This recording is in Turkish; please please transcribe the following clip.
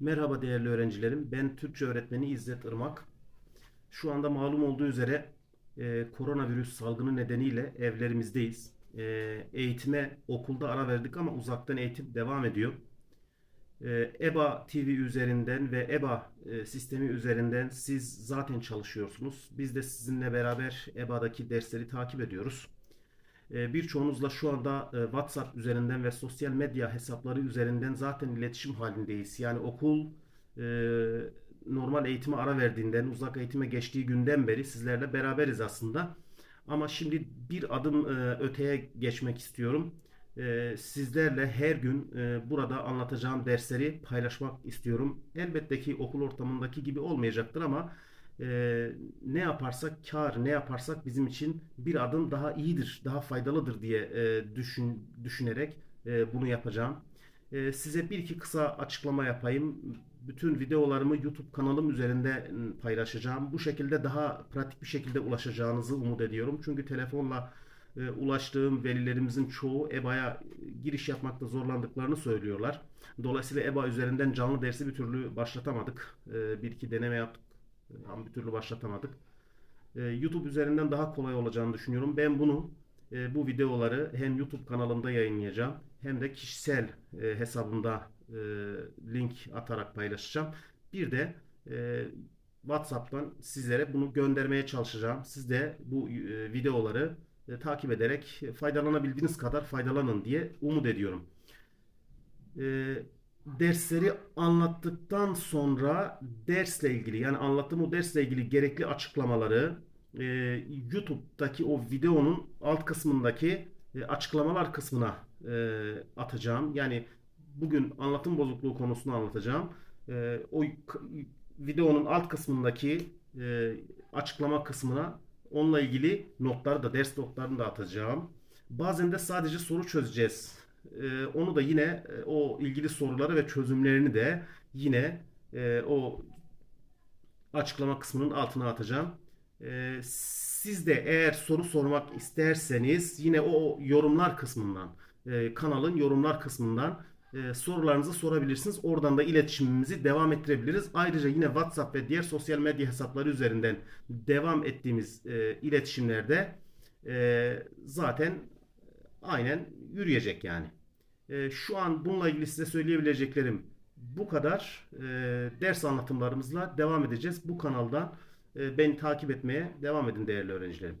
Merhaba değerli öğrencilerim. Ben Türkçe öğretmeni İzzet Irmak. Şu anda malum olduğu üzere e, koronavirüs salgını nedeniyle evlerimizdeyiz. E, eğitime okulda ara verdik ama uzaktan eğitim devam ediyor. E, EBA TV üzerinden ve EBA e, sistemi üzerinden siz zaten çalışıyorsunuz. Biz de sizinle beraber EBA'daki dersleri takip ediyoruz. E, Birçoğunuzla şu anda e, WhatsApp üzerinden ve sosyal medya hesapları üzerinden zaten iletişim halindeyiz. Yani okul e, normal eğitime ara verdiğinden, uzak eğitime geçtiği günden beri sizlerle beraberiz aslında. Ama şimdi bir adım e, öteye geçmek istiyorum. Sizlerle her gün burada anlatacağım dersleri paylaşmak istiyorum. Elbette ki okul ortamındaki gibi olmayacaktır ama e, ne yaparsak kar, ne yaparsak bizim için bir adım daha iyidir, daha faydalıdır diye e, düşün, düşünerek e, bunu yapacağım. E, size bir iki kısa açıklama yapayım. Bütün videolarımı YouTube kanalım üzerinde paylaşacağım. Bu şekilde daha pratik bir şekilde ulaşacağınızı umut ediyorum. Çünkü telefonla e, ulaştığım velilerimizin çoğu EBA'ya giriş yapmakta zorlandıklarını söylüyorlar. Dolayısıyla EBA üzerinden canlı dersi bir türlü başlatamadık. E, bir iki deneme yaptık ama bir türlü başlatamadık. Ee, YouTube üzerinden daha kolay olacağını düşünüyorum. Ben bunu e, bu videoları hem YouTube kanalımda yayınlayacağım hem de kişisel e, hesabımda e, link atarak paylaşacağım. Bir de e, WhatsApp'tan sizlere bunu göndermeye çalışacağım. Siz de bu videoları takip ederek faydalanabildiğiniz kadar faydalanın diye umut ediyorum. Dersleri anlattıktan sonra dersle ilgili yani anlattığım o dersle ilgili gerekli açıklamaları e, YouTube'daki o videonun alt kısmındaki e, açıklamalar kısmına e, atacağım. Yani bugün anlatım bozukluğu konusunu anlatacağım. E, o videonun alt kısmındaki e, açıklama kısmına onunla ilgili notları da ders notlarını da atacağım. Bazen de sadece soru çözeceğiz. Ee, onu da yine e, o ilgili soruları ve çözümlerini de yine e, o açıklama kısmının altına atacağım. Ee, siz de eğer soru sormak isterseniz yine o yorumlar kısmından e, kanalın yorumlar kısmından e, sorularınızı sorabilirsiniz. Oradan da iletişimimizi devam ettirebiliriz. Ayrıca yine WhatsApp ve diğer sosyal medya hesapları üzerinden devam ettiğimiz e, iletişimlerde e, zaten aynen yürüyecek yani. E, şu an bununla ilgili size söyleyebileceklerim bu kadar. E, ders anlatımlarımızla devam edeceğiz. Bu kanalda e, beni takip etmeye devam edin değerli öğrencilerim.